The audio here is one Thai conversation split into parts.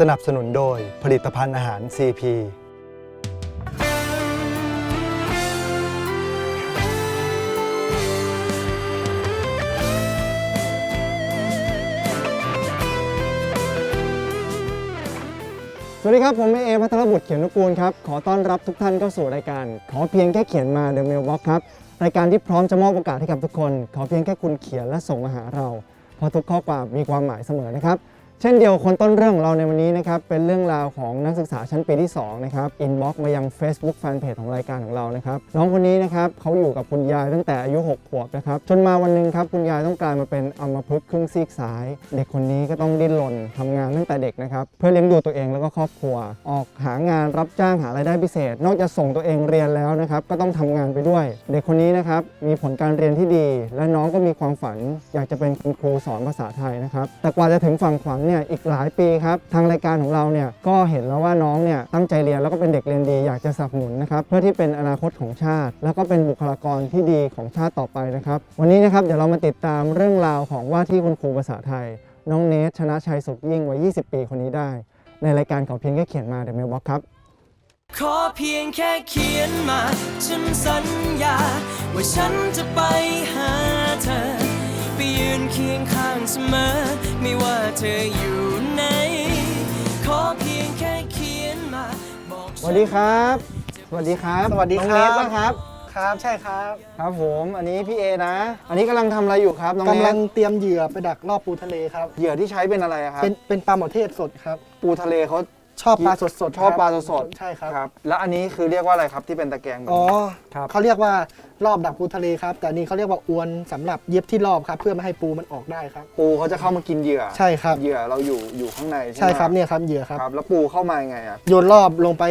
สนับสนุนโดยผลิตภัณฑ์อาหาร CP สวัสดีครับ ผมเอพัทรบุตรเขียนนุกูลครับ ขอต้อนรับทุกท่านเข้าสู่รายการ ขอเพียงแค่เขียนมา The Mailbox ครับ รายการที่พร้อมจะมอบโอกาสให้กับทุกคน ขอเพียงแค่คุณเขียนและส่งมาหาเรา เพราะทุกข้อความมีความหมายเสมอนะครับ เช่นเดียวคนต้นเรื่องของเราในวันนี้นะครับเป็นเรื่องราวของนักศึกษาชั้นปีที่2นะครับอินบ็อกมายัง Facebook Fanpage ของรายการของเรานะครับน้องคนนี้นะครับเขาอยู่กับคุณยายตั้งแต่อายุ 6 ขวบนะครับจนมาวันหนึ่งครับคุณยายต้องกลายมาเป็นอัมพฤกษ์ครึ่งซีกซ้าย เด็กคนนี้ก็ต้องดิ้นรนทำงานตั้งแต่เด็กนะครับเพื่อเลี้ยงดูตัวเองแล้วก็ครอบครัว ออกหางานรับจ้างหารายได้พิเศษ นอกจากส่งตัวเองเรียนแล้วนะครับก็ต้องทำงานไปด้วย เด็กคนนี้นะครับมีผลการเรียนที่ดี และน้องก็มีความฝัน อยากจะเป็นคุณครูสอนภาษาไทยนะครับแต่กว่าจะถึงฝั่งฝันเนี่ยอีกหลายปีครับทางรายการของเราเนี่ยก็เห็นแล้วว่าน้องเนี่ยตั้งใจเรียนแล้วก็เป็นเด็กเรียนดีอยากจะสนับสนุนนะครับเพื่อที่เป็นอนาคตของชาติ แล้วก็เป็นบุคลากรที่ดีของชาติต่อไปนะครับ วันนี้นะครับเดี๋ยวเรามาติดตามเรื่องราวของว่าที่คุณครูภาษาไทย น้องเนทชนะชัยสุขยิ่งวัย 20 ปีคนนี้ได้ ในรายการเขาเพียงแค่เขียนมาเด e m เมลบ็อกครับขอเพียงแค่เขียนมา ฉันสัญญา ว่าฉันจะไปหาเธอ ยืนเคียงข้างเสมอ ไม่ว่าเธออยู่ไหนขอเพียงแค่เขียนมาบอกสวัสดีครับ สวัสดีครับสวัสดีน้องครัเนบทป่ะครับ ครับใช่ครับครับผม อันนี้พี่เอนะ อันนี้กำลังทำอะไรอยู่ครับน้องเนกำลัทงเตรียมเหยื่อไปดักรอบปูทะเลครับ เหยื่อที่ใช้เป็นอะไรอะครับ เป็นเป็นปลาหมอเทศสดครับ ปูทะเลเขา ชอบปลาสดสดๆชอบครัปลาสดๆ ใช่ครับ ครับ แล้วอันนี้คือเรียกว่าอะไรครับที่เป็นตะแกรงแบบอ๋อนี้ครับ เขาเรียกว่ารอบดักปูทะเลครับ แต่อันนี่เขาเรียกว่าอวนสำหรับเย็บที่รอบครับ เพื่อไม่ให้ปูมันออกได้ครับ ปูเขาจะเข้ามากินเหยื่อใช่ครับ เหยื่อเราอยู่อยู่ข้างในใช่ไหมใช่ครับเนี่ยครับเหยื่อครับ ครับ แล้วปูเข้ามายังไงอะ โยนรอบลงไป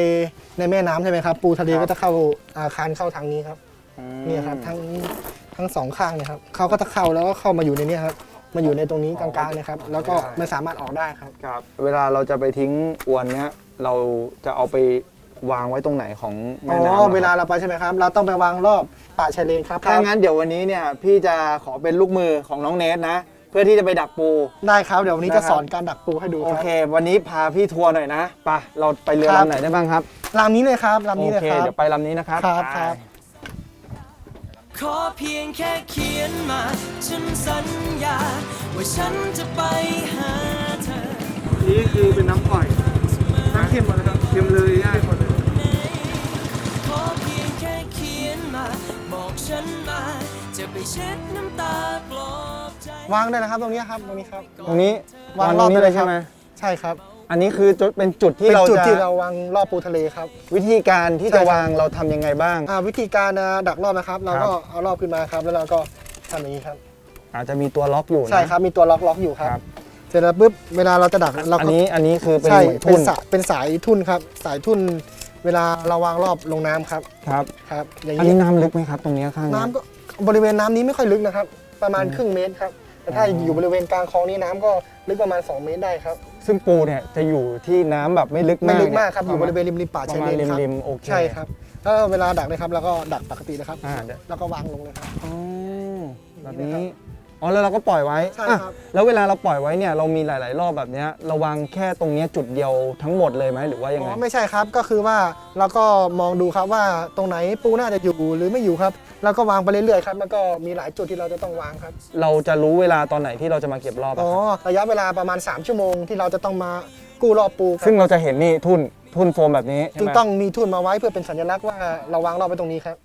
ในแม่น้ำใช่ไหมครับ ปูทะเลครับ ก็จะเข้าอาคารเข้าทางนี้ครับเนี่ยครับทั้งทั้งสองข้างเนี่ยครับเขาก็จะเข้าแล้วก็เข้ามาอยู่ในเนี้ครับ มาอยู่ในตรงนี้กลางๆเนะครับ แล้วก็ไม่สามารถออกได้ครับ ครับ เวลาเราจะไปทิ้งอวนเนี้ยเราจะเอาไปวางไว้ตรงไหนของอ๋แม่น้ำออะเวลาครับเราไปใช่ไหมครับ เราต้องไปวางรอบป่าชายเลนครับถ้างั้นเดี๋ยววันนี้เนี่ยพี่จะขอเป็นลูกมือของน้องเนทนะ เพื่อที่จะไปดักปู ได้ครับ เดี๋ยววันนี้ได้จะครับสอนการดักปูให้ดูโอครับเค วันนี้พาพี่ทัวร์หน่อยนะไปะเราไปเรือครับลำไหนได้บ้างครับลำนี้เลยครับลำโอนี้เลยเคครับเดี๋ยวไปลำนี้นะครับ ครับไปครับ ขอเพียงแค่เขียนมา ฉันสัญญา ว่าฉันจะไปหาเธอ นี่คือเป็นน้ำปล่อยน้ำเค็มหมดเลยครับเค็มเลยง่ายหมดเลยขอเพียงแค่เขียนมา บอกฉันมา จะไปเช็ดน้ำตาปลอบใจ วางได้นะครับตรงนี้ครับตรงนี้ครับ ตรงนี้วางตรรอบงนี้ได้เลเลยยใช่ไหม ใช่ครับ อันนี้คือจุดเป็นจุดที่เป็นเราจุดจะที่เราวางรอบปูทะเลครับ วิธีการที่ใช่จะครับ วางเราทำยังไงบ้าง อ่าวิธีการอ่าดักรอบนะครับ เราก็เอารอบขึ้นมาครับ แล้วเราก็ทำอย่างนี้ครับ อาจจะมีตัวล็อกอยู่นะ ใช่ครับ มีตัวล็อกล็อกอยู่ครับ ครับ เสร็จแล้วปุ๊บ เวลาเราจะดักเราอันก็นี้อันนี้คือเป็นใช่เหมือนเป็ทุ่นนสายเป็นสายทุ่นครับ สายทุ่น เวลาเราวางรอบลงน้ำครับ ครับ ครับ อย่างอันนี้นี้น้ำลึกไหมครับ ตรงนี้ข้างน้ำก็บริเวณน้ำนี้ไม่ค่อยลึกนะครับ ประมาณครึ่งเมตรครับ แต่ถ้าอยู่บริเวณกลางคลองนี้น้ำก็ลึกประมาณ 2 เมตรได้ครับ ซึ่งปูเนี่ยจะอยู่ที่น้ำแบบไม่ลึกไม่มากลึกมากครับ อยู่บปะริเวณริมริมๆป่าประชายมาเลณนครับริมๆโอเค ใช่ครับแล้วเวลาดักนะครับเราก็ดักปกตินะครับ อ่าเดี๋ยว แล้วก็วางลงเลยครับ อ๋อแบบอย่างนี้นี้นะครับ อ๋อแล้วเราก็ปล่อยไว้ใช่อะครับแล้วเวลาเราปล่อยไว้เนี่ยเรามีหลาย ๆ รอบแบบเนี้ยเราวางแค่ตรงเนี้ยจุดเดียวทั้งหมดเลยไหมหรือว่ายังอ๋ไงอไม่ใช่ครับก็คือว่าเราก็มองดูครับว่าตรงไหนปูน่าจะอยู่หรือไม่อยู่ครับแล้วก็วางไปเรื่อยๆครับแล้วก็มีหลายจุดที่เราจะต้องวางครับเราจะรู้เวลาตอนไหนที่เราจะมาเก็บรอบอ๋อะอครับระยะเวลาประมาณ 3 ชั่วโมงที่เราจะต้องมากู้รอบปูครับซึ่งเราจะเห็นนี่ทุ่นทุ่นโฟมแบบนี้ใช่จึงไหมต้องมีทุ่นมาไว้เพื่อเป็นสัญลักษณ์ว่าเราวางรอบไว้ตรงนี้ครับ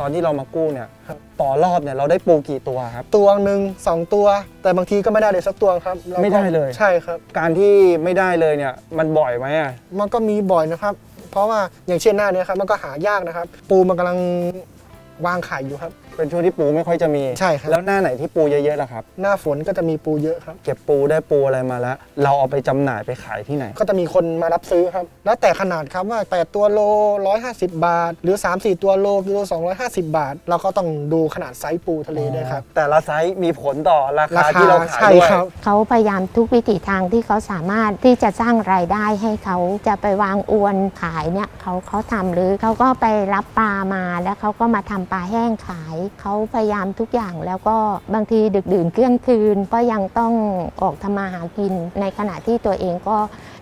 ตอนที่เรามากู้เนี่ยครับต่อรอบเนี่ยเราได้ปูกี่ตัวครับ ตัวหนึ่งสองตัว แต่บางทีก็ไม่ได้เลยสักตัวครับราก็ไม่ได้เลย ใช่ครับ การที่ไม่ได้เลยเนี่ยมันบ่อยไหมอะมันก็มีบ่อยนะครับ เพราะว่าอย่างเช่นหน้าเนี้ครับมันก็หายากนะครับ ปูมันกำลังวางไข่อยู่ครับ เป็นช่วงที่ปูไม่ค่อยจะมีใช่ครับ แล้วหน้าไหนที่ปูเยอะๆล่ะครับ หน้าฝนก็จะมีปูเยอะครับ เก็บปูได้ปูอะไรมาแล้ว เราเอาไปจำหน่ายไปขายที่ไหน ก็จะมีคนมารับซื้อครับ แล้วแต่ขนาดครับว่า 8 ตัวโล 150 บาท หรือ 3-4 ตัวโลกิโล250 บาท เราก็ต้องดูขนาดไซส์ปูทะเลด้วยครับ แต่ละไซส์มีผลต่อราราคาคาที่เราขายใช่ด้วย ครับ เขาพยายามทุกวิถีทางที่เขาสามารถที่จะสร้างรายได้ให้เขาจะไปวางอวนขายเนี่ยเขาเขาทำหรือเขาก็ไปรับปลามาแล้วเขาก็มาทำปลาแห้งขายเขาพยายามทุกอย่างแล้วก็บางทีดึกดื่นเกลี้ยงคืน ก็ยังต้องออกทำมาหากิน ในขณะที่ตัวเองก็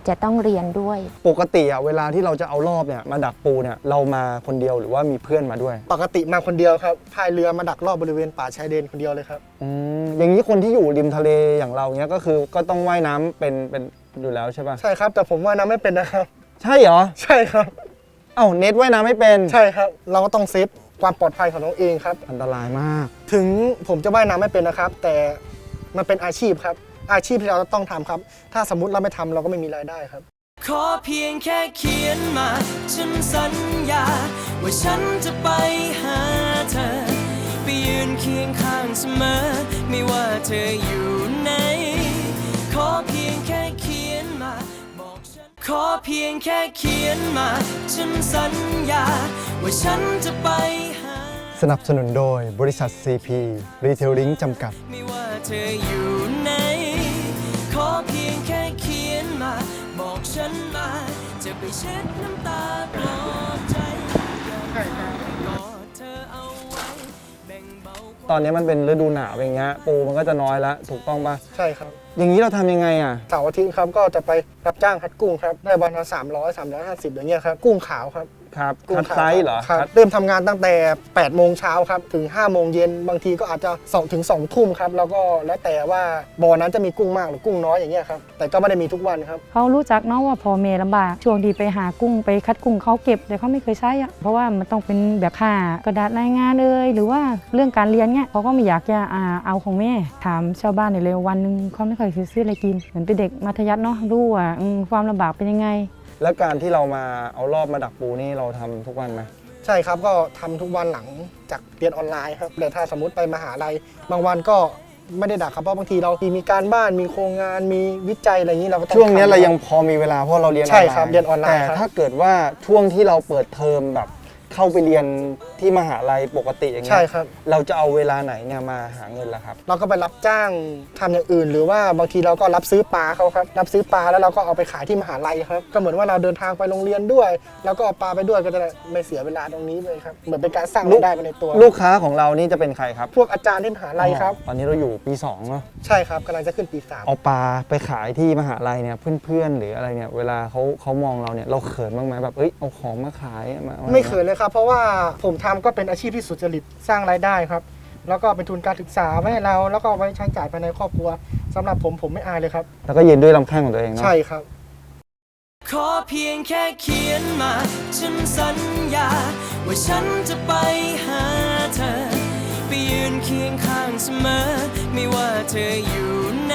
จะต้องเรียนด้วย ปกติอะเวลาที่เราจะเอารอบเนี่ยมาดักปูเนี่ยเรามาคนเดียวหรือว่ามีเพื่อนมาด้วย ปกติมาคนเดียวครับพายเรือมาดักรอบบริเวณป่าชายเลนคนเดียวเลยครับอืมอย่างนี้คนที่อยู่ริมทะเลอย่างเราเนี้ยก็คือก็ต้องว่ายน้ำเป็นเป็นอยู่แล้วใช่ปะใช่ครับ แต่ผมว่ายน้ำไม่เป็นนะครับ ใช่เหรอใช่ครับ เอ้าเน็ตว่ายน้ำไม่เป็น ใช่ครับ เราก็ต้องเซฟ ความปลอดภัยของน้องเองครับ อันตรายมาก ถึงผมจะว่ายน้ำไม่เป็นนะครับ แต่มันเป็นอาชีพครับ อาชีพที่เราต้องทำครับ ถ้าสมมติเราไม่ทำเราก็ไม่มีรายได้ครับ ขอเพียงแค่เขียนมา ฉันสัญญา ว่าฉันจะไปหาเธอ ไปยืนเคียงข้างเสมอ ไม่ว่าเธออยู่ไหนขอเพียงแค่เขียนมา บอกฉัน ขอเพียงแค่เขียนมา ฉันสัญญา ว่าฉันจะไปหาสนับสนุนโดยบริษัท CP Retailing จำกัด ไม่ว่าเธออยู่ไหนขอเพียงแค่เขียนมา บอกฉันมา จะไปเช็ดน้ำตาปลอบใจอยากกอดเธอเอาไว้แบ่งเบาความ ตอนนี้มันเป็นฤดูหนาวอย่างเงี้ยปูมันก็จะน้อยแล้วถูกต้องปะใช่ครับอย่างนี้เราทำยังไงอะ เสาร์อาทิตย์ครับก็จะไปรับจ้างคัดกุ้งครับได้วันละสามร้อยสามร้อยห้าสิบอย่างเงี้ยครับกุ้งขาวครับ ครับกุ้งคัดขาวไซส์เหรอครับคัดเริ่มทำงานตั้งแต่8โมงเช้าครับถึง5โมงเย็นบางทีก็อาจจะ2ถึง2ทุ่มครับแล้วก็แล้วแต่ว่าบ่อนั้นจะมีกุ้งมากหรือกุ้งน้อยอย่างเงี้ยครับแต่ก็ไม่ได้มีทุกวันครับ เขารู้จักเนาะว่าพ่อแม่ลำบากช่วงที่ไปหากุ้งไปคัดกุ้งเขาเก็บแต่เขาไม่เคยใช้อะเพราะว่ามันต้องเป็นแบบค่ากระดาษรายงานเอ่ยหรือว่าเรื่องการเรียนเนี่ยเขาก็ไม่อยากจะอ่าเอาของแม่ถามชาวบ้านในอยเร็ววันหนึ่งเขาไม่เคยซื้ออะไรกินเหมือนเป็นเด็กมัธยัสถ์เนาะรู้ว่าอืมความลำบากเป็นยังไง แล้วการที่เรามาเอารอบมาดักปูนี่เราทำทุกวันไหมใช่ครับก็ทำทุกวันหลังจากเรียนออนไลน์ครับแต่ถ้าสมมติไปมหาลัยบางวันก็ไม่ได้ดักครับเพราะบางทีเรามีการบ้านมีโครงงานมีวิจัยอะไรอย่างนี้เราก็ต้องช่วงเนี้ยทำ เรายังพอมีเวลาเพราะเราเรียนออนใช่ไลน์ครับเรียนออนไลน์แต่ครับ ถ้าเกิดว่าช่วงที่เราเปิดเทอมแบบ เข้าไปเรียนที่มหาลัยปกติอย่างเงี้ใช่ยครับ เราจะเอาเวลาไหนเนี่ยมาหาเงินล่ะครับ เราก็ไปรับจ้างทำอย่างอื่น หรือว่าบางทีเราก็รับซื้อปลาเขาครับรับซื้อปลาแล้วเราก็เอาไปขายที่มหาลัยครับ ก็เหมือนว่าเราเดินทางไปโรงเรียนด้วย แล้วก็เอาปลาไปด้วยก็จะได้ไม่เสียเวลาตรงนี้เลยครับเหมือนเป็นการสร้างลูรากยได้ไปในตัว ลูกค้าของเรานี่จะเป็นใครครับพวกอาจารย์ที่มหาลัยครับ ตอนนี้เราอยู่ปีสองเนาะใช่ครับกำลังจะขึ้นปีสามเอาปลาไปขายที่มหาลัยเนี่ยเพื่อนๆ หรืออะไรเนี่ยเวลาเขาเขามองเราเนี่ยเราเขินบ้างไหมแบบเอ้ยเอาของมาขายมาาไม่เขินเลยครับเพราะว่าผมทำก็เป็นอาชีพที่สุจริตสร้างรายได้ครับ แล้วก็เป็นทุนการศึกษาไว้ให้เรา แล้วก็ไว้ใช้จ่ายภายในครอบครัวสำหรับผมผมไม่อายเลยครับ แล้วก็ยืนด้วยลำแข้งของตัวเองเนาะใช่ครับ ขอเพียงแค่เขียนมา ฉันสัญญา ว่าฉันจะไปหาเธอ ไปยืนเคียงข้างเสมอ ไม่ว่าเธออยู่ไหน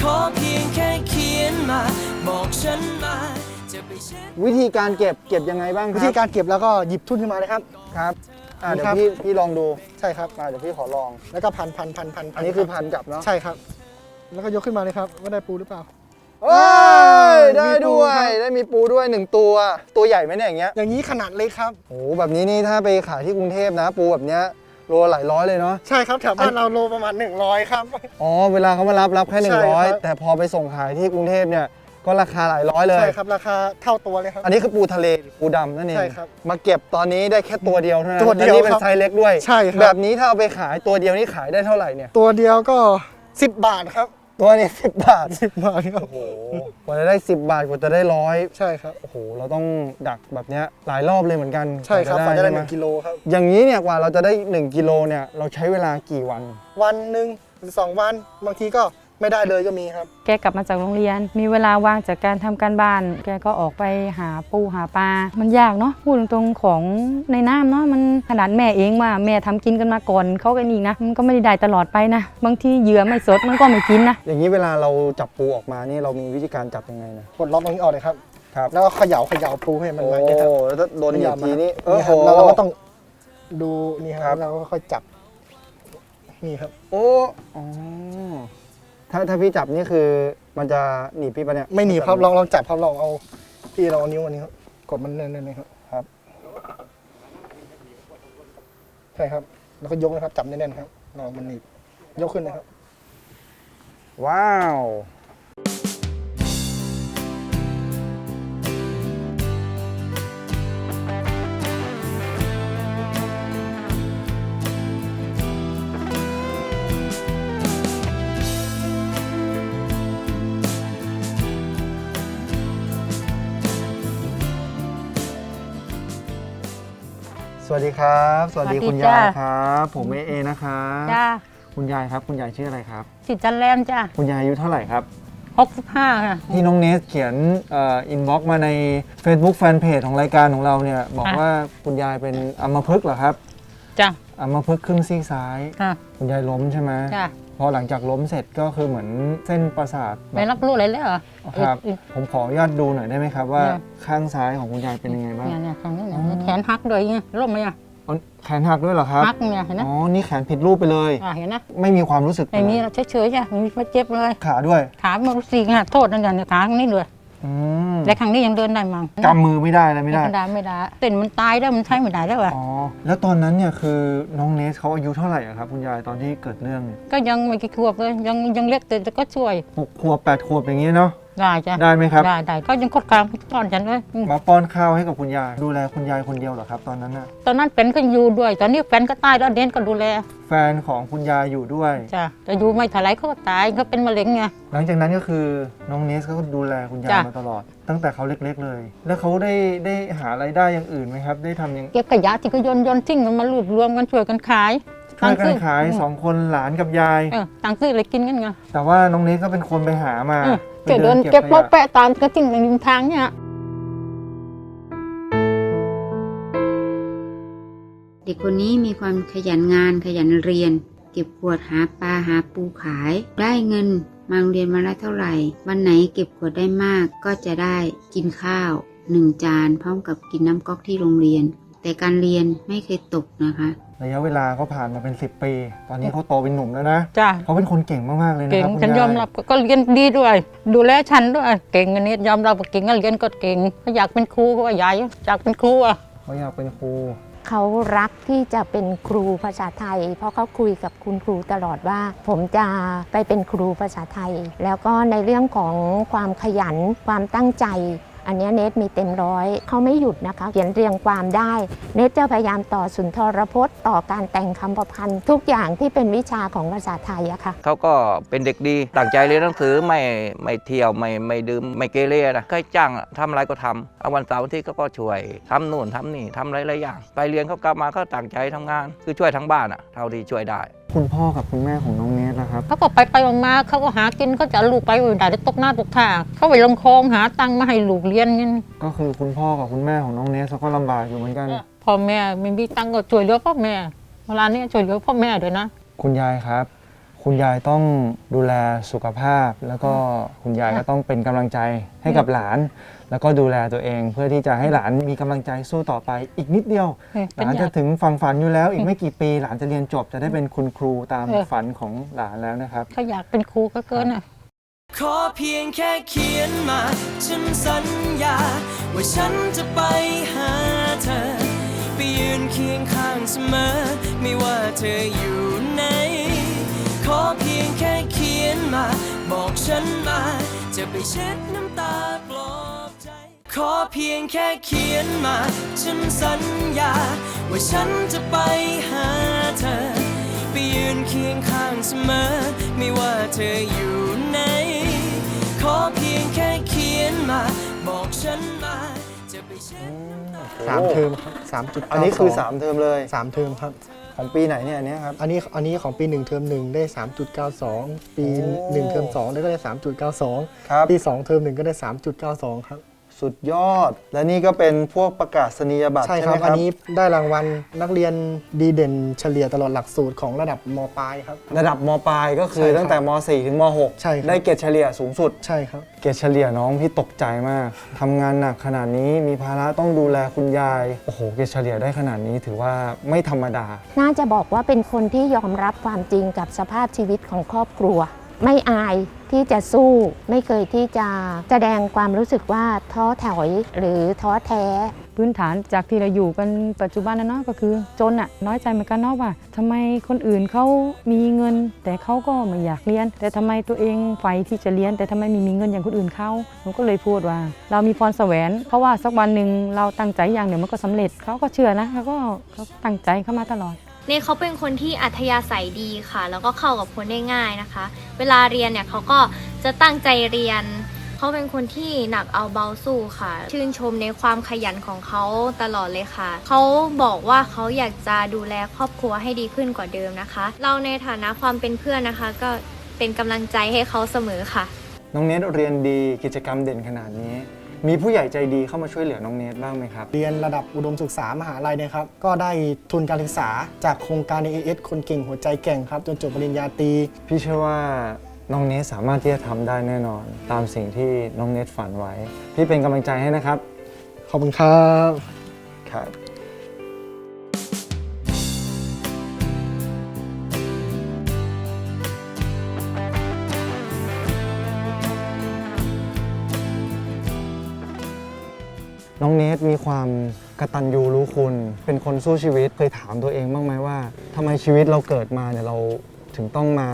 ขอเพียงแค่เขียนมา บอกฉันมาจะไปเช็ด วิธีการเก็บเก็บยังไงบ้างควิรับธีการเก็บแล้วก็หยิบทุ่นขึ้นมาเลยครับ ครับอ่านี่เดี๋ยครัวบ พี่พี่ลองดูใช่ครับมาเดี๋ยวพี่ขอลอง แล้วก็พันพันพันพันอันนี้คือพันกลับเนาะใช่ครับ แล้วก็ยกขึ้นมาเลยครับว่าได้ปูหรือเปล่า เอ้ยได้มีปูด้วย ครับ ได้มีปูด้วยหนึ่งตัว ตัวใหญ่ไหมเนี่ยอย่างเงี้ยอย่างนี้ขนาดเล็กครับ โอ้โหแบบนี้นี่ถ้าไปขายที่กรุงเทพนะ ปูแบบเนี้ยโลหลายร้อยเลยเนาะ ใช่ครับแถวบ้านเราโลประมาณ 100 ครับ อ๋อเวลาเขามารับรับแค่ ใช่ครับ 100 แต่พอไปส่งขายที่กรุงเทพเนี่ย ก็ราคาหลายร้อยเลย ใช่ครับราคาเท่าตัวเลยครับ อันนี้คือปูทะเลปูดำนั่นเอง ใช่ครับมาเก็บตอนนี้ได้แค่ตัวเดียวเท่านั้นตัวเดียวแนี่เป็นครับไซส์เล็กด้วย ใช่ครับ แบบนี้ถ้าเอาไปขายตัวเดียวนี่ขายได้เท่าไหร่เนี่ย ตัวเดียวก็ 10 บาทครับตัวนี้สิบบาท 10บาทครับโอ้โหกว่าจะได้ 10 บาทกว่าจะได้ร้อยใช่ครับ โอ้โห เราต้องดักแบบเนี้ยหลายรอบเลยเหมือนกันใช่ครับกว่าจะได้หใช่นึ่หมงกิโลครับ อย่างนี้เนี่ยกว่าเราจะได้ 1กิโลเนี่ยเราใช้เวลากี่วัน วันหนึ่งหรือสองวันบางทีก็ ไม่ได้เลยก็มีครับ แกกลับมาจากโรงเรียน มีเวลาว่างจากการทำการบ้าน แกก็ออกไปหาปูหาปลา มันยากเนาะ พูดตรงๆของในน้ำเนาะ มันขนาดแม่เองว่าแม่ทำกินกันมาก่อนเขากันอีกนะ มันก็ไม่ได้ได้ตลอดไปนะ บางทีเหยื่อไม่สดมันก็ไม่กินนะ อย่างนี้เวลาเราจับปูออกมานี่เรามีวิธีการจับยังไงนะกดล็อกตรงนี้ออกเลยครับ ครับ แล้วก็เขย่าเขย่าปูให้มันโอ้มาเนี่ยครับแล้วถ้าโดนเหยียบทีนี้เขย่าโอ้มาโหเนี่ยครับแล้วเราก็ต้องดูนี่คครัรับ บเราก็ค่อยจับนี่ครับ โอ้อ๋อ ถ้าถ้าพี่จับนี่คือมันจะหนีบพี่ปะเนี่ยไม่หนีบครับลองลองจับครับลองเอาพี่ลองเอานิ้วอันนี้ครับกดมันแน่นๆนะครับครับ ใช่ครับ แล้วก็ยกนะครับจับแน่นๆครับลองมันหนีบยกขึ้นนะครับ ว้าว วัสดีครับ สวัสดีสวัสดีคุณยายจ้าครับ ผมเอเอนะครับจ้าคุณยายครับ คุณยายชื่ออะไรครับ สิจันแรมจ้าคุณยายอายุเท่าไหร่ครับ หกสิบห้าค่ะ ที่น้องเนสเขียนเอินบ็อกมาใน Facebook Fanpage ของรายการของเราเนี่ย บอกค่ะ ว่าคุณยายเป็นอัมพฤกษ์เหรอครับจ้าอัมพฤกษ์ครึ่งซีกซ้าย ค่ะ คุณยายล้มใช่ไหมจ้า พอหลังจากล้มเสร็จก็คือเหมือนเส้นประสาทแบไม่บรับรู้อะไรเลยเหรอครับเอ้ยผมขออนุญาตดูหน่อยได้ไหมครับว่าได้ข้างซ้ายของคุณยายเป็นยังไงบ้างเนี่ยเนี่ยตรงนี้เนี่ยอ๋อแขนหักด้วยเนี่ยร่มไหมอะอ๋อแขนหักด้วยเหรอครับ หักเนี่ยเห็นไหมอ๋อ นี่แขนผิดรูปไปเลย อ่าเห็นนะไม่มีความรู้สึกไม่มีเราเฉยๆจ้ะไม่มีไม่เจ็บเลย ขาด้วยขาไม่รู้สึกอะโทษนั่นอย่างเนี่ยขาข้างนี้เลย อืมแต่ข้างนี้ยังเดินได้มั้งกำมือไม่ได้เลยไม่ได้ ไม่ได้ไม่ได้เต้นมันตายแล้วมันใช้ไม่ได้แล้วอะอ๋อ แล้วตอนนั้นเนี่ยคือน้องเนสเขาอายุเท่าไหร่อะครับคุณยายตอนที่เกิดเรื่องเนี่ยก็ยังไม่กี่ขวบเลยยังยังเล็กแต่ก็ช่วยหกขวบแปดขวบอย่างนี้เนาะ ได้จ้ะได้ไหมครับได้ได้ก็ยังคดกลางตอนฉันเลยอืมมาป้อนข้าวให้กับคุณยาย ดูแลคุณยายคนเดียวเหรอครับ ตอนนั้นน่ะตอนนั้นเป็นก็อยู่ด้วย ตอนนี้แฟนก็ตายแล้วเดนก็ดูแลแฟนของคุณยายอยู่ด้วย จ้ะแต่อยู่ไม่เท่าไรเขาก็ตายเขาเป็นมะเร็งไง หลังจากนั้นก็คือน้องเนสก็ดูแลคุณยายจ้ะ มาตลอด ตั้งแต่เขาเล็กๆเลย แล้วเขาได้ได้หารายได้อย่างอื่นไหมครับ ได้ทำอย่างเก็บขยะที่ก็โยนโยนทิ้งกันมารวบรวมกันช่วยกันขายช่วยกันซื้ขายสองคนหลานกับยาย เออตังค์ซื้ออะไรกินกันไง แต่ว่าน้องเนสก็เป็นคนไปหามาเออ ไปเก็บเดินเก็บขโป๊ะยะแปะตามก็ทิ้งกันริมทางเนี่ยเด็กคนนี้มีความขยันงานขยันเรียน เก็บขวดหาปลาหาปูขาย ได้เงินมาโรงเรียนมาละเท่าไหร่ วันไหนเก็บขวดได้มากก็จะได้กินข้าวหนึ่งจานพร้อมกับกินน้ำก๊อกที่โรงเรียน แต่การเรียนไม่เคยตกนะคะ ระยะเวลาก็ผ่านมาเป็น 10 ปี ตอนนี้เขาโตเป็นหนุ่มแล้วนะจ้าเขาเป็นคนเก่งมากๆเลยนะเก่คงรับคุณฉันยอมรับก็ก็เรียนดีด้วย ดูแลฉันด้วยเก่งอันนี้ยอมรับว่าเก่งก็เรียนก็เก่งเขาอยากเป็นครูก็ว่าใหญ่อยากเป็นครูอะเขาอยากเป็นครูเขารักที่จะเป็นครูภาษาไทย เพราะเขาคุยกับคุณครูตลอดว่า ผมจะไปเป็นครูภาษาไทย แล้วก็ในเรื่องของความขยันความตั้งใจ อันนี้เนทมีเต็มร้อยเขาไม่หยุดนะคะ เขียนเรียงความได้ เนทจะพยายามต่อสุนทรพจน์ ต่อการแต่งคำประพันธ์ ทุกอย่างที่เป็นวิชาของภาษาไทยอะค่ะเขาก็เป็นเด็กดีตั้งใจเรียนหนังสือไม่ไม่เที่ยวไม่ไม่ดื่มไม่เกเรนะใครจ้างทำอะไรก็ทำเอาวันเสาร์อาที่เขาก็ช่วยทำนู่นทำนี่ทำหลายๆอย่าง ไปเรียนเขากลับมาเขาตั้งใจทำงาน คือช่วยทั้งบ้านอะเท่าที่ช่วยได้ คุณพ่อกับคุณแม่ของน้องเนสนะครับ เขาก็ไปไปๆมาๆเขาก็หากินเขาจะเอาลูกไปอยู่ได้จะตกหน้าตกท่าเขาไปลงคลองหาตังค์มาให้ลูกเรียนเงี้ยก็คือคุณพ่อกับคุณแม่ของน้องเนสเขาก็ลำบากอยู่เหมือนกัน พ่อแม่ไม่มีตังค์ก็ช่วยเหลือพ่อแม่เวลานี้ช่วยเหลือพ่อแม่ด้วยนะ คุณยายครับ คุณยายต้องดูแลสุขภาพ แล้วก็คุณยายก็ต้องเป็นกำลังใจให้กับหลาน แล้วก็ดูแลตัวเอง เพื่อที่จะให้หลานมีกำลังใจสู้ต่อไป อีกนิดเดียว เออหเป็นลานอจะยากถึงฝั่งฝันอยู่แล้ว อีกไม่กี่ปีหลานจะเรียนจบจะได้เป็นคุณครูตามเออ ฝันของหลานแล้วนะครับเขาอยากเป็นครูก็เกินอะ ขอเพียงแค่เขียนมา ฉันสัญญา ว่าฉันจะไปหาเธอ ไปยืนเคียงข้างเสมอ ไม่ว่าเธออยู่ไหน ขอเพียงแค่เขียนมา บอกฉันมา จะไปเช็ดน้ำตาปลอบใจ ขอเพียงแค่เขียนมา ฉันสัญญา ว่าฉันจะไปหาเธอ ไปยืนเคียงข้างเสมอ ไม่ว่าเธออยู่ไหน ขอเพียงแค่เขียนมา บอกฉันมา สามเทอมครับสามจุดอันนี้คือ 3 เทอมเลย สามเทอมครับ ของปีไหนเนี่ยอันเนี้ยครับ อันนี้อันนี้ของปีหนึ่งเทอมหนึ่งได้สามจุดเก้าสองปีโอ้ หนึ่งเทอมสองได้ก็ได้สามจุดเก้าสองครับ ปีสองเทอมหนึ่งก็ได้สามจุดเก้าสองครับ สุดยอด และนี่ก็เป็นพวกประกาศนียบัตรใช่ใช่คไหรัมบ คอัรันบนี้ได้รางวัลนักเรียนดีเด่นเฉลี่ยตลอดหลักสูตรของระดับมปลายครับ ระดับมปลายก็คืใช่อครับตั้งแต่ม .4 ถึงม ใช่ครับ .6 ได้เกรดเฉลี่ยสูงสุด ใช่ครับ เกรดเฉลี่ยน้องพี่ตกใจมาก ทำงานหนักขนาดนี้มีภาระต้องดูแลคุณยาย โอ้โห เกรดเฉลี่ยได้ขนาดนี้ถือว่าไม่ธรรมดา น่าจะบอกว่าเป็นคนที่ยอมรับความจริงกับสภาพชีวิตของครอบครัว ไม่อายที่จะสู้ไม่เคยที่จะแสดงความรู้สึกว่าท้อถอยหรือท้อแท้ พื้นฐานจากที่เราอยู่กันปัจจุบันนะเนาะก็คือ จนอะน้อยใจเหมือนกันเนาะว่าทำไมคนอื่นเขามีเงิน แต่เขาก็ไม่อยากเรียน แต่ทำไมตัวเองใฝ่ที่จะเรียน แต่ทำไมมีมีเงินอย่างคนอื่นเขาผมก็เลยพูดว่า เรามีพรแสวงเพราะว่าสักวันหนึ่งเราตั้งใจอย่างเดี๋ยวมันก็สำเร็จเขาก็เชื่อนะเขาก็เขาตั้งใจเข้ามาตลอด เนเขาเป็นคนที่อัธยาศัยดีค่ะ แล้วก็เข้ากับคนได้ง่ายนะคะ เวลาเรียนเนี่ยเขาก็จะตั้งใจเรียน เขาเป็นคนที่หนักเอาเบาสู้ค่ะ ชื่นชมในความขยันของเขาตลอดเลยค่ะ เขาบอกว่าเขาอยากจะดูแลครอบครัวให้ดีขึ้นกว่าเดิมนะคะ เราในฐานะความเป็นเพื่อนนะคะ ก็เป็นกำลังใจให้เขาเสมอค่ะ น้องเนทเรียนดีกิจกรรมเด่นขนาดนี้ มีผู้ใหญ่ใจดีเข้ามาช่วยเหลือน้องเนทบ้างไหมครับ เรียนระดับอุดมศึกษามหาลัยเนะครับ ก็ได้ทุนการศึกษาจากโครงการ AAS คนเก่งหัวใจแกร่งครับ จนจบปริญญาตรี พี่เชื่อว่าน้องเนทสามารถที่จะทำได้แน่นอน ตามสิ่งที่น้องเนทฝันไว้ พี่เป็นกำลังใจให้นะครับ ขอบคุณครับ ครับ น้องเนทมีความกระตัญญูรู้คุณ เป็นคนสู้ชีวิตเคยถามตัวเองบ้างไหมว่าทำไมชีวิตเราเกิดมาเนี่ยเราถึงต้องมา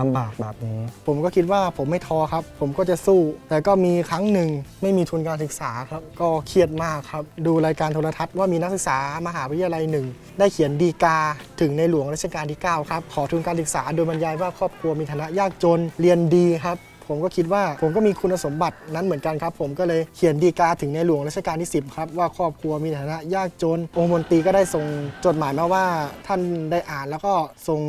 ลำบากแบบนี้ ผมก็คิดว่าผมไม่ท้อครับ ผมก็จะสู้ แต่ก็มีครั้งหนึ่งไม่มีทุนการศึกษาครับ ก็เครียดมากครับ ดูรายการโทรทัศน์ว่ามีนักศึกษามหาวิทยาลัยหนึ่ง ได้เขียนดีกาถึงในหลวงรัชกาลที่ 9 ครับ ขอทุนการศึกษาโดยบรรยายว่าครอบครัวมีฐานะยากจน เรียนดีครับ ผมก็คิดว่าผมก็มีคุณสมบัตินั้นเหมือนกันครับ ผมก็เลยเขียนดีกาถึงในหลวงรัชกาลที่ 10 ครับ ว่าครอบครัวมีฐานะยากจน องค์มนตรีก็ได้ส่งจดหมายมาว่าท่านได้อ่านแล้วก็ส่ง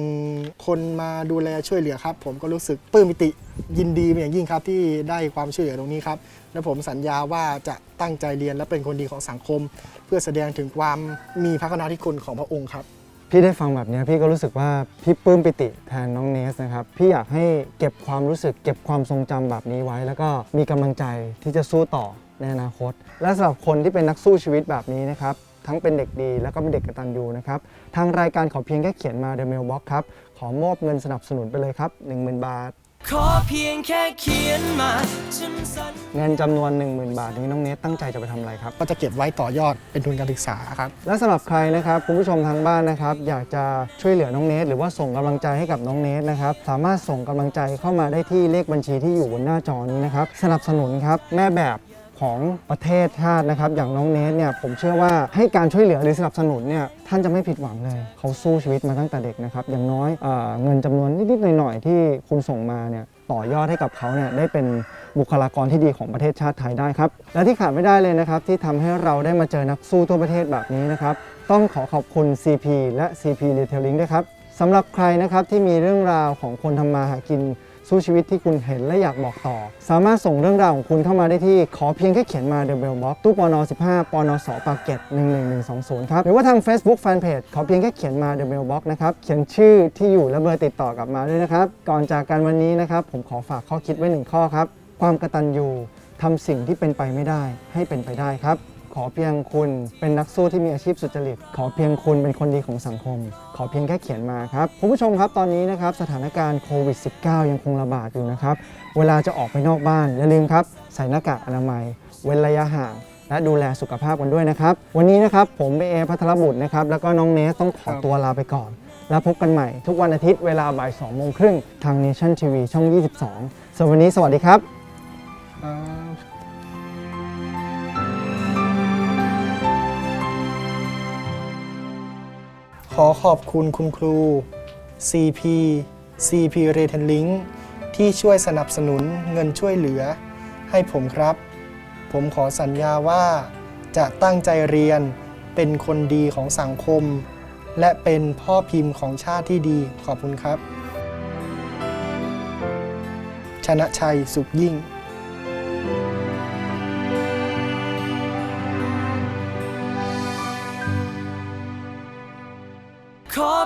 คนมาดูแลช่วยเหลือครับ ผมก็รู้สึกปลื้มปิติยินดีเป็นอย่างยิ่งครับที่ได้ความช่วยเหลือตรงนี้ครับและผมสัญญาว่าจะตั้งใจเรียนและเป็นคนดีของสังคม เพื่อแสดงถึงความมีพระกรุณาธิคุณของพระองค์ครับ พี่ได้ฟังแบบนี้พี่ก็รู้สึกว่าพี่ปลื้มปิติแทนน้องเนสนะครับ พี่อยากให้เก็บความรู้สึก เก็บความทรงจำแบบนี้ไว้ แล้วก็มีกำลังใจที่จะสู้ต่อในอนาคต และสำหรับคนที่เป็นนักสู้ชีวิตแบบนี้นะครับทั้งเป็นเด็กดีแล้วก็เป็นเด็กกตัญญูนะครับ ทางรายการขอเพียงแค่เขียนมา The Mailbox ครับ ขอมอบเงินสนับสนุนไปเลยครับ 10,000 บาท ขอเพียงแค่เขียนมาฉันสัญเงินจำนวน 10,000 บาทนี้น้องเนสตั้งใจจะไปทำอะไรครับ ก็จะเก็บไว้ต่อยอดเป็นทุนการศึกษาครับ และสำหรับใครนะครับคุณผู้ชมทางบ้านนะครับ อยากจะช่วยเหลือน้องเนทหรือว่าส่งกำลังใจให้กับน้องเนทนะครับ สามารถส่งกำลังใจเข้ามาได้ที่เลขบัญชีที่อยู่บนหน้าจอนี้นะครับ สนับสนุนครับแม่แบบ ของประเทศชาตินะครับ อย่างน้องเนทเนี่ยผมเชื่อว่าให้การช่วยเหลือหรือสนับสนุนเนี่ยท่านจะไม่ผิดหวังเลย เขาสู้ชีวิตมาตั้งแต่เด็กนะครับ อย่างน้อยเอเงินจำนวนนิดๆหน่อยๆที่คุณส่งมาเนี่ยต่อยอดให้กับเขาเนี่ยได้เป็นบุคลากรที่ดีของประเทศชาติไทยได้ครับ และที่ขาดไม่ได้เลยนะครับ ที่ทำให้เราได้มาเจอนักสู้ทั่วประเทศแบบนี้นะครับ ต้องขอขอบคุณ CP และ CP Retailing ด้วยครับสำหรับใครนะครับที่มีเรื่องราวของคนทำมาหากิน สู้ชีวิตที่คุณเห็นและอยากบอกต่อ สามารถส่งเรื่องราวของคุณเข้ามาได้ที่ขอเพียงแค่เขียนมา The Bell Box ตู้ปน15ปนสปากเกต11120 ครับ หรือว่าทาง Facebook Fanpage ขอเพียงแค่เขียนมา The Bell Box นะครับ เขียนชื่อที่อยู่และเบอร์ติดต่อกลับมาด้วยนะครับ ก่อนจากกันวันนี้นะครับ ผมขอฝากข้อคิดไว้หนึ่งข้อครับ ความกตัญญูทำสิ่งที่เป็นไปไม่ได้ให้เป็นไปได้ครับ ขอเพียงคุณเป็นนักสู้ที่มีอาชีพสุจริต ขอเพียงคุณเป็นคนดีของสังคม ขอเพียงแค่เขียนมาครับคุณผู้ชมครับตอนนี้นะครับสถานการณ์โควิด -19 ยังคงระบาดอยู่นะครับเวลาจะออกไปนอกบ้านอย่าลืมครับใส่หน้ากากอนามัย เว้นระยะห่างและดูแลสุขภาพกันด้วยนะครับ วันนี้นะครับผมเอพัทรบุตรนะครับแล้วก็น้องเนสต้องขอตัวลาไปก่อน แล้วพบกันใหม่ ทุกวันอาทิตย์เวลาบ่าย2โมงครึ่งทาง Nation TV ช่อง 22สำหรับวันนี้สวัสดีครับ ขอขอบคุณคุณครู CP CP Retailing ที่ช่วยสนับสนุนเงินช่วยเหลือ ให้ผมครับ ผมขอสัญญาว่า จะตั้งใจเรียนเป็นคนดีของสังคม และเป็นพ่อพิมพ์ของชาติที่ดีขอบคุณครับ ชนะชัยสุขยิ่ง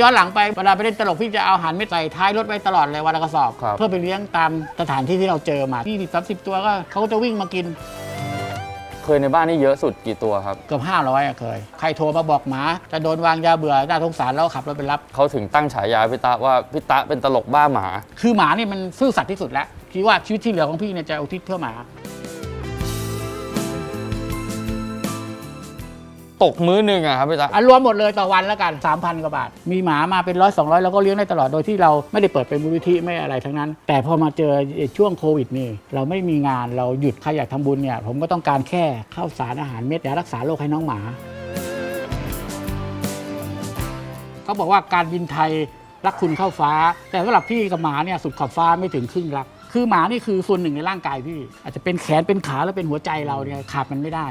ย้อนหลังไปเวลาไปเล่นตลกพี่จะเอาอาหารเม็ดใส่ท้ายรถไว้ตลอดเลยวันละกระสอบ ครับ เพื่อไปเลี้ยงตามสถานที่ที่เราเจอมาที่สามสิบตัวก็เขาก็จะวิ่งมากินเคยในบ้านนี่เยอะสุดกี่ตัวครับ เกือบ500อะเคย ใครโทรมาบอกหมาจะโดนวางยาเบื่อน่าสงสารแล้วก็ขับรถไปรับ เขาถึงตั้งฉายาพี่ตะว่าพี่ตะเป็นตลกบ้าหมา คือหมานี่มันซื่อสัตย์ที่สุดแล้วคิดว่าชีวิตที่เหลือของพี่เนี่ยจะอุทิศเพื่อหมา ตกมื้อหนึ่งอะครับพี่ตะอะรวมหมดเลยต่อวันแล้วกัน 3,000 กว่าบาท มีหมามาเป็นร้อยสองร้อยเราก็เลี้ยงได้ตลอดโดยที่เราไม่ได้เปิดเป็นมูลนิธิไม่อะไรทั้งนั้น แต่พอมาเจอช่วงโควิดนี่เราไม่มีงานเราหยุดใครอยากทำบุญเนี่ยผมก็ต้องการแค่ข้าวสารอาหารเม็ดยารักษาโรคให้น้องหมาเขาบอกว่าการบินไทยรักคุณเข้าฟ้า แต่สำหรับพี่กับหมาเนี่ยสุดขอบฟ้าไม่ถึงครึ่งรัก คือหมานี่คือส่วนหนึ่งในร่างกายพี่ อาจจะเป็นแขนเป็นขาแล้วเป็นหัวใจเราเนี่ยขาดมันไม่ได้